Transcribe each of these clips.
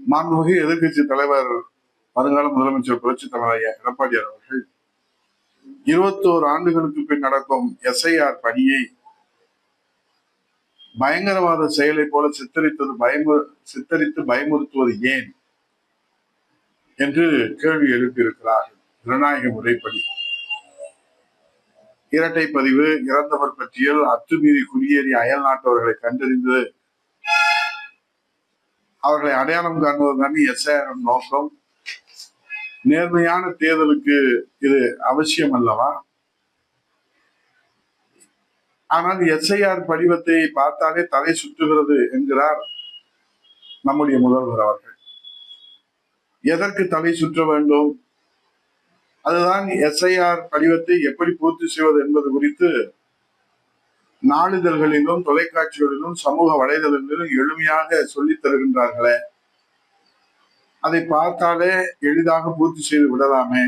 மாண்புமிகு எதிர்க்கட்சி தலைவர் வருங்கால முதலமைச்சர் புரட்சி தலைவர் எடப்பாடியார் அவர்கள் இருபத்தோரு ஆண்டுகளுக்கு பின் நடக்கும் எஸ்ஐஆர் பணியை பயங்கரவாத செயலை போல சித்தரித்தது பயமு சித்தரித்து பயமுறுத்துவது ஏன் என்று கேள்வி எழுப்பியிருக்கிறார் ஜனநாயக முறைப்படி. இரட்டை பதிவு இறந்தவர் பட்டியல் அத்துமீறி குடியேறி அயல் நாட்டவர்களை கண்டறிந்து அவர்களை அடையாளம் காண்பதுதான் எஸ்ஐஆர் நோக்கம். நேர்மையான தேர்தலுக்கு இது அவசியம் அல்லவா? ஆனால் எஸ்ஐஆர் படிவத்தை பார்த்தாலே தலை சுற்றுகிறது என்கிறார் நம்முடைய முதல்வர் அவர்கள். எதற்கு தலை சுற்ற வேண்டும்? அதுதான் எஸ்ஐஆர் படிவத்தை எப்படி பூர்த்தி செய்வது என்பது குறித்து நாளிதழ்களிலும் தொலைக்காட்சிகளிலும் சமூக வலைதளங்களிலும் எளிமையாக சொல்லித் தருகின்றார்களே. அதை பார்த்தாலே எளிதாக பூர்த்தி செய்து விடலாமே.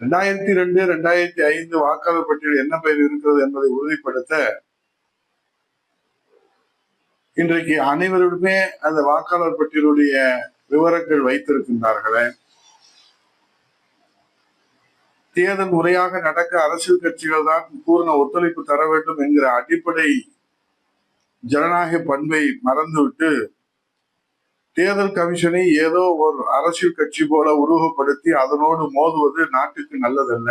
ரெண்டாயிரத்தி ரெண்டு ரெண்டாயிரத்தி ஐந்து வாக்காளர் பட்டியல் என்ன பெயர் இருக்கிறது என்பதை உறுதிப்படுத்த இன்றைக்கு அனைவருமே அந்த வாக்காளர் பட்டியலுடைய விவரங்கள் வைத்திருக்கின்றார்களே. தேர்தல் முறையாக நடக்க அரசியல் கட்சிகள் தான் பூர்ண ஒத்துழைப்பு தர வேண்டும் என்கிற அடிப்படை ஜனநாயக பண்பை மறந்துவிட்டு தேர்தல் கமிஷனை ஏதோ ஒரு அரசியல் கட்சி போல உருவப்படுத்தி அதனோடு மோதுவது நாட்டுக்கு நல்லதல்ல.